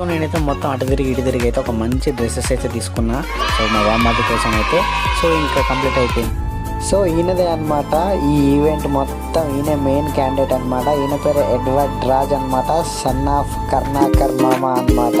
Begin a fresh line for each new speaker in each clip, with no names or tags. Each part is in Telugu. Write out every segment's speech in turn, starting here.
సో నేనైతే మొత్తం అటు తిరిగి ఇటు తిరిగి అయితే ఒక మంచి డ్రెస్సెస్ అయితే తీసుకున్నా. సో మా బామ్మది కోసం అయితే. సో ఇంకా కంప్లీట్ అయిపోయింది. సో ఈయనదే అన్నమాట ఈ ఈవెంట్ మొత్తం. ఈయన మెయిన్ క్యాండిడేట్ అన్నమాట. ఈయన పేరు ఎడ్వర్డ్ రాజ్ అన్నమాట. సన్ ఆఫ్ కర్ణాకర్ మామ అన్నమాట.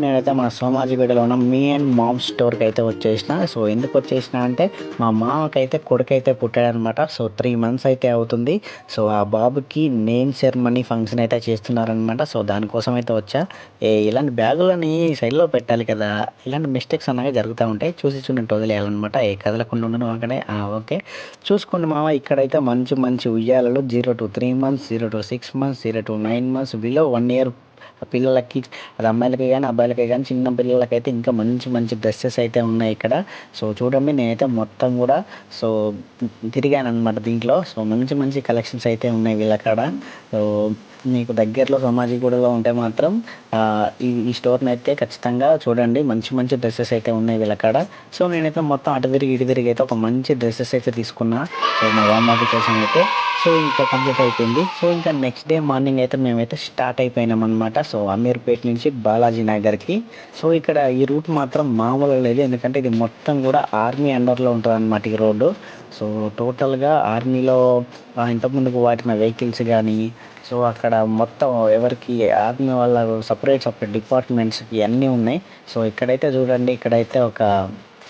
నేనైతే మన సోమాజిపేటలో ఉన్న మీ అండ్ మామ్ స్టోర్కి అయితే వచ్చేసిన. సో ఎందుకు వచ్చేసిన అంటే మా మామకైతే కొడుకు అయితే పుట్టాడనమాట. సో త్రీ మంత్స్ అయితే అవుతుంది. సో ఆ బాబుకి నేమ్ సెరమనీ ఫంక్షన్ అయితే చేస్తున్నారనమాట. సో దానికోసం అయితే వచ్చా. ఏ ఇలాంటి బ్యాగులని సైడ్లో పెట్టాలి కదా. ఇలాంటి మిస్టేక్స్ అన్నవి జరుగుతూ ఉంటాయి. చూసి చూడండి వదిలేయాలన్నమాట ఏ కదలకుండా ఉండను అక్కడే ఓకే. చూసుకోండి మామ ఇక్కడైతే మంచి మంచి ఉయ్యాలలో zero to three months zero to six months zero to nine months below one year పిల్లలకి అది అమ్మాయిలకి కానీ అబ్బాయిలకి కానీ చిన్న పిల్లలకైతే ఇంకా మంచి మంచి డ్రెస్సెస్ అయితే ఉన్నాయి ఇక్కడ. సో చూడండి నేనైతే మొత్తం కూడా సో తిరిగాను అనమాట దీంట్లో. సో మంచి మంచి కలెక్షన్స్ అయితే ఉన్నాయి వీళ్ళకాడ సో మీకు దగ్గరలో సమాజిగూడలో ఉంటే మాత్రం ఈ ఈ స్టోర్ని అయితే ఖచ్చితంగా చూడండి. మంచి మంచి డ్రెస్సెస్ అయితే ఉన్నాయి వీళ్ళక్కడ సో నేనైతే మొత్తం అటు తిరిగి ఇటు తిరిగి అయితే ఒక మంచి డ్రెస్సెస్ అయితే తీసుకున్నా. సో మా బామ్మాకి కోసం అయితే. సో ఇంకా కంప్లీట్ అయిపోయింది. సో ఇంకా నెక్స్ట్ డే మార్నింగ్ అయితే మేమైతే స్టార్ట్ అయిపోయినాం అనమాట సో అమీర్పేట్ నుంచి బాలాజీ నగర్కి. సో ఇక్కడ ఈ రూట్ మాత్రం మామూలుగా లేదు. ఎందుకంటే ఇది మొత్తం కూడా ఆర్మీ అండర్లో ఉంటుంది అనమాట ఈ రోడ్డు. సో టోటల్గా ఆర్మీలో ఇంతకుముందుకు వాటిన వెహికల్స్ కానీ సో అక్కడ మొత్తం ఎవరికి ఆర్మీ వాళ్ళ సపరేట్ సపరేట్ డిపార్ట్మెంట్స్ ఇవన్నీ ఉన్నాయి. సో ఇక్కడైతే చూడండి ఇక్కడైతే ఒక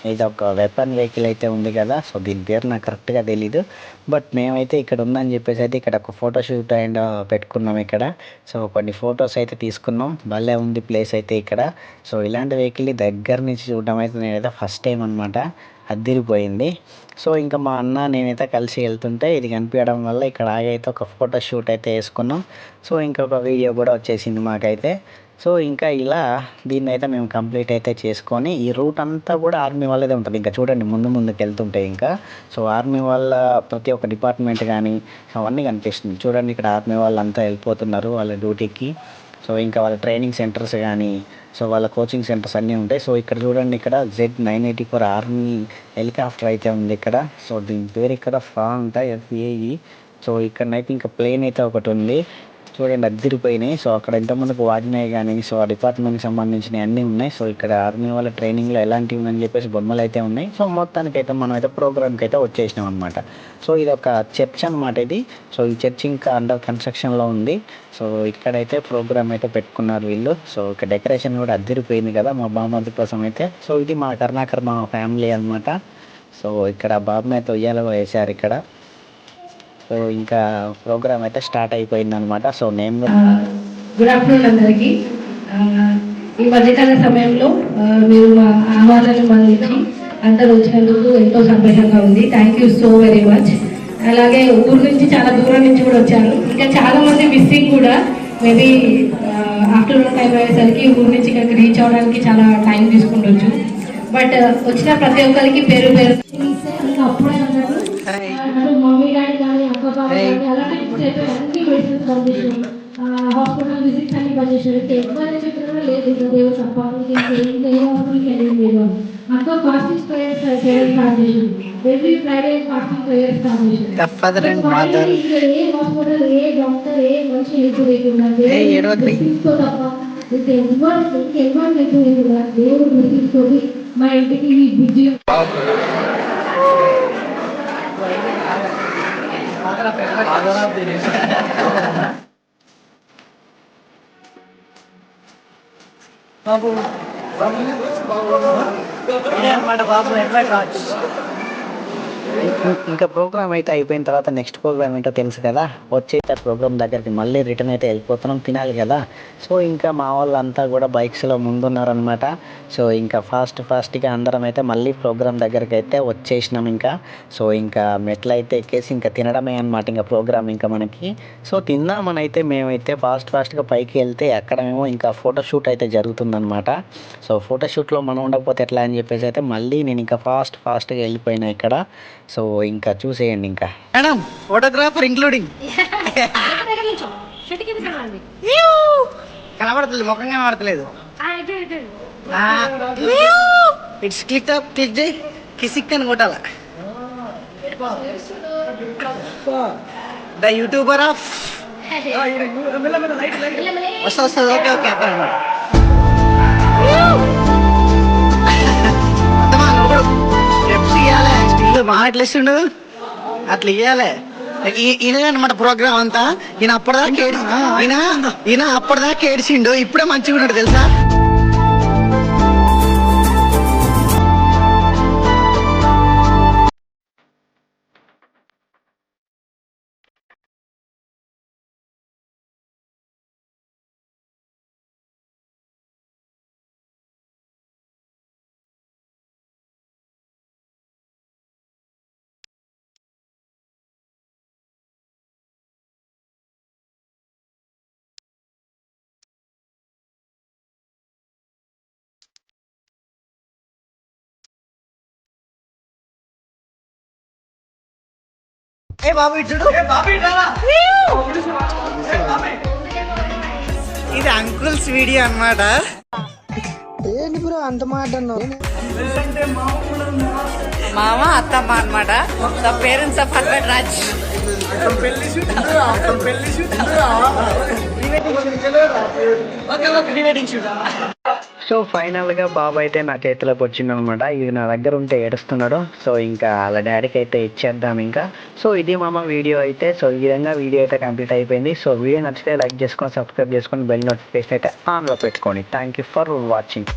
ఇది ఒక వెపన్ వెహికల్ అయితే ఉంది కదా సో దీని పేరు నాకు కరెక్ట్గా తెలీదు. బట్ మేమైతే ఇక్కడ ఉందని చెప్పేసి అయితే ఇక్కడ ఒక ఫోటో షూట్ అండ్ పెట్టుకున్నాం ఇక్కడ. సో కొన్ని ఫొటోస్ అయితే తీసుకున్నాం. భలే ఉంది ప్లేస్ అయితే ఇక్కడ. సో ఇలాంటి వెహికల్ దగ్గర నుంచి చూడడం అయితే నేనైతే ఫస్ట్ టైం అనమాట అదిరిపోయింది. సో ఇంకా మా అన్న నేనైతే కలిసి వెళ్తుంటే ఇది కనిపించడం వల్ల ఇక్కడ ఆగి అయితే ఒక ఫోటో షూట్ అయితే వేసుకున్నాం. సో ఇంకొక వీడియో కూడా వచ్చేసింది మాకైతే. సో ఇంకా ఇలా దీన్ని అయితే మేము కంప్లీట్ అయితే చేసుకొని ఈ రూట్ అంతా కూడా ఆర్మీ వాళ్ళదే ఉంటుంది. ఇంకా చూడండి ముందు ముందుకు వెళ్తుంటే ఇంకా. సో ఆర్మీ వాళ్ళ ప్రతి ఒక్క డిపార్ట్మెంట్ కానీ అవన్నీ కనిపిస్తుంది. చూడండి ఇక్కడ ఆర్మీ వాళ్ళంతా వెళ్ళిపోతున్నారు వాళ్ళ డ్యూటీకి. సో ఇంకా వాళ్ళ ట్రైనింగ్ సెంటర్స్ కానీ సో వాళ్ళ కోచింగ్ సెంటర్స్ అన్నీ ఉంటాయి. సో ఇక్కడ చూడండి ఇక్కడ Z nine eighty four army helicopter అయితే ఉంది ఇక్కడ. సో దీని పేరు ఇక్కడ ఫా ఉంటాయి ఎఫ్ఏఈ సో ఇక్కడనైతే ఇంకా ప్లేన్ అయితే ఒకటి ఉంది. చూడండి అద్దరిపోయినాయి సో అక్కడ ఎంతమందికి వాడినాయి కానీ సో ఆ డిపార్ట్మెంట్కి సంబంధించినవి అన్నీ ఉన్నాయి. సో ఇక్కడ ఆర్మీ వాళ్ళ ట్రైనింగ్లో ఎలాంటివి ఉందని చెప్పేసి బొమ్మలు అయితే ఉన్నాయి. సో మొత్తానికి అయితే మనం అయితే ప్రోగ్రామ్కి అయితే వచ్చేసినాం అనమాట సో ఇది ఒక చర్చ్ అనమాట ఇది. సో ఈ చర్చ్ ఇంకా అండర్ కన్స్ట్రక్షన్లో ఉంది. సో ఇక్కడైతే ప్రోగ్రామ్ అయితే పెట్టుకున్నారు వీళ్ళు. సో ఇక్కడ డెకరేషన్ కూడా అద్దరిపోయింది కదా మా బామ్మది కోసం అయితే. సో ఇది మా కర్ణాకర్ మా ఫ్యామిలీ అనమాట సో ఇక్కడ బాబు అయితే ఉయ్యాల వేశారు ఇక్కడ. సో ఇంకా ప్రోగ్రామ్ అయితే స్టార్ట్ అయిపోయింది అనమాట సో నేను
గుడ్ ఆఫ్టర్నూన్ అందరికీ. ఈ మధ్యకాల సమయంలో మీరు మా ఆహ్వానాన్ని మన్నించి అందరూ వచ్చినందుకు ఎంతో సంతోషంగా ఉంది. Thank you so very much అలాగే ఊరు నుంచి చాలా దూరం నుంచి కూడా వచ్చారు. ఇంకా చాలా మంది మిస్సింగ్ కూడా మేబీ ఆఫ్టర్నూన్ టైం అయ్యేసరికి ఊరు నుంచి ఇక్కడికి రీచ్ అవ్వడానికి చాలా టైం తీసుకుండొచ్చు. బట్ వచ్చిన ప్రతి ఒక్కరికి పేరు పేరు.
అప్పుడే అన్నారు మమ్మీ డాడీ. కానీ అలాంటి అన్ని మెడిసిన్స్ పంపించారు హాస్పిటల్ విజిట్స్ అన్ని పంపించారు ఇంకా ఎవరు చెప్పినా లేదు ఇంకా దేవుడు తప్ప ఇంకా ఏం ఏ హాస్పిటల్కి వెళ్ళేది లేదు అని. అక్క ఫాస్టింగ్ ప్రేయర్స్ చేయడం స్టార్ట్ చేసింది every Friday fasting prayers start చేసింది
తప్పదు రండి
But
మాధవ్.
ఇంకా ఏ హాస్పిటల్ ఏ డాక్టర్ ఏ మనిషి హెల్ప్ లేకుండా
ఏ ఏడవద్దు.
దేవుడితో తప్ప ఇంకా ఎవరు ఇంకెవరు హెల్ప్ లేకుండా దేవుడు గుర్తించుకొని మా ఇంటికి ఈ బాబు
బాబు ఇదే అనమాట బాబు ఎడ్వైట్ రావచ్చు ఇంకా ప్రోగ్రామ్ అయితే అయిపోయిన తర్వాత నెక్స్ట్ ప్రోగ్రామ్ ఏంటో తెలుసు కదా? వచ్చే ప్రోగ్రామ్ దగ్గరికి మళ్ళీ రిటర్న్ అయితే వెళ్ళిపోతున్నాం తినాలి కదా? సో ఇంకా మా వాళ్ళంతా కూడా బైక్స్లో ముందున్నారనమాట సో ఇంకా ఫాస్ట్ ఫాస్ట్గా అందరం అయితే మళ్ళీ ప్రోగ్రామ్ దగ్గరికి అయితే వచ్చేసినాం ఇంకా. సో ఇంకా మెట్లు అయితే ఎక్కేసి ఇంకా తినడమే అనమాట ఇంకా ప్రోగ్రామ్ ఇంకా మనకి. సో తిందామనైతే మేమైతే ఫాస్ట్ ఫాస్ట్గా పైకి వెళ్తే అక్కడేమో ఇంకా ఫోటోషూట్ అయితే జరుగుతుందనమాట సో ఫోటోషూట్లో మనం ఉండకపోతే ఎట్లా అని చెప్పేసి అయితే మళ్ళీ నేను ఇంకా ఫాస్ట్ ఫాస్ట్గా వెళ్ళిపోయినా ఇక్కడ. సో ఇంకా చూసేయండి ఇంకా మేడం ఫోటోగ్రాఫర్ ఇంక్లూడింగ్ కనబడతలేదు ముఖం కనబడతలేదు ఇట్స్ క్లిక్ అప్ క్లిక్ చేయి కిసిక్ అని కొట్టాల ద యూట్యూబర్ ఆఫ్ వస్తా వస్తుంది ఓకే ఓకే స్టిల్ బాగా ఎట్లా ఇస్తుండు అట్లా ఈయన అనమాట ప్రోగ్రామ్ అంతా. ఈయన అప్పటిదాకా ఈయన ఈయన అప్పటిదాకా ఏడ్చిండు ఇప్పుడే మంచిగా ఉన్నాడు తెలుసా? ఏ బాబు ఇటు చూడు. ఇది అంకుల్స్ వీడియో అన్నమాట. ఏంటి బ్రో అంత మాట
మామ అత్తమ్మ అనమాట the parents of Herbert Raj.
So ఫైనల్గా బాబు అయితే నా చేతిలోకి వచ్చింది అనమాట ఇది నా దగ్గర ఉంటే ఏడుస్తున్నాడు. సో ఇంకా వాళ్ళ డాడీకి అయితే ఇచ్చేద్దాం ఇంకా. సో ఇది మామ వీడియో అయితే. సో ఈ విధంగా వీడియో అయితే కంప్లీట్ అయిపోయింది. సో వీడియో నచ్చితే లైక్ చేసుకొని సబ్స్క్రైబ్ చేసుకొని బెల్ నోటిఫికేషన్ అయితే ఆన్లో పెట్టుకోండి. Thank you for watching.